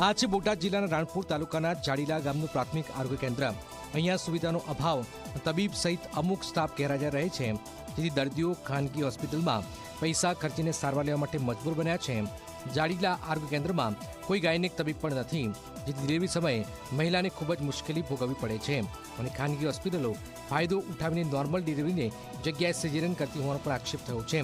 આ બોટાદ જિલ્લાના રાણપુર તાલુકાના જાડીલા ગામનું પ્રાથમિક આરોગ્ય કેન્દ્ર. અહીંયા સુવિધાનો અભાવ, તબીબ સહિત અમુક સ્ટાફ ગેરહાજર રહે છે. જેથી દર્દીઓ ખાનગી હોસ્પિટલમાં પૈસા ખર્ચીને સારવાર લેવા માટે મજબૂર બન્યા છે. જાડીલા આરોગ્ય કેન્દ્રમાં કોઈ ગાયનિક તબીબ પણ નથી, જેથી ડિલિવરી સમયે મહિલાને ખૂબ જ મુશ્કેલી ભોગવવી પડે છે. અને ખાનગી હોસ્પિટલો ફાયદો ઉઠાવીને નોર્મલ ડિલિવરીને જગ્યાએ સિઝેરિયન કરતી હોવાનો પણ આક્ષેપ થયો છે.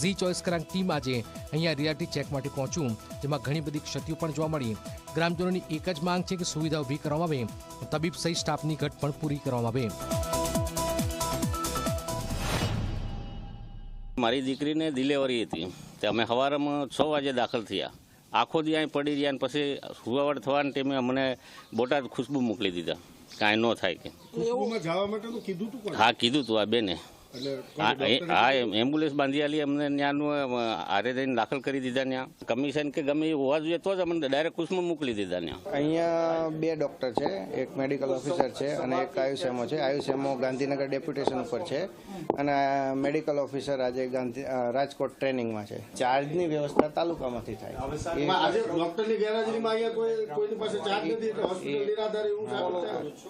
ઝી ચોઈસ કરાંક ટીમ આજે અહીંયા રિયાલિટી ચેક માટે પહોંચ્યું જેમાં ઘણી બધી ક્ષતિઓ પણ જોવા મળી. ગ્રામજનોની એક જ માંગ છે કે સુવિધા ઊભી કરવામાં આવે, તબીબ સહિત સ્ટાફની ઘટ પણ પૂરી કરવામાં આવે. મારી દીકરીને ડિલેવરી હતી. તે અમે સવારમાં છ વાગે દાખલ થયા. આખો દી અહીં પડી રહ્યા ને પછી સુવાવડ થવાના ટાઈમે અમને બોટાદ ખુશ્બુ મોકલી દીધા. કાંઈ ન થાય કે? હા કીધું તું આ બેને. હા કોઈ એ- એમ- એમ્બ્યુલન્સ બાંધી આલી અમને ત્યાંનું આરે જઈને દાખલ કરી દીધા ત્યાં કમિશન કે ગમે એ હોવા જોઈએ તો જ અમને ડાયરેક્ટ કુશમાં મોકલી દીધા ત્યાં અહીંયા બે ડોક્ટર છે એક મેડિકલ ઓફિસર છે અને એક આયુષેમો છે. આયુષેમો ગાંધીનગર ડેપ્યુટેશન ઉપર છે અને મેડિકલ ઓફિસર આજે ગાંધી રાજકોટ ટ્રેનિંગમાં છે. ચાર્જની વ્યવસ્થા તાલુકામાંથી થાય.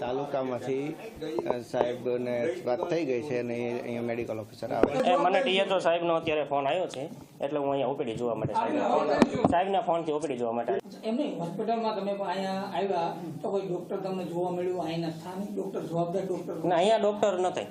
તાલુકામાંથી સાહેબને વાત થઈ ગઈ છે અને અહીંયા મેડિકલ ઓફિસર આવે. મને ડીએચઓ સાહેબનો અત્યારે ફોન આવ્યો છે એટલે હું અહીંયા ઓપીડી જોવા માટે સાહેબ. સાહેબના ફોનથી ઓપીડી જોવા માટે એમ નહીં હોસ્પિટલમાં તમે અહીંયા આવ્યા તો કોઈ ડોક્ટર તમને જોવા મળ્યું અહીંના સ્થાનિક ડોક્ટર જવાબદાર ડોક્ટર ના અહીંયા ડોક્ટર નથી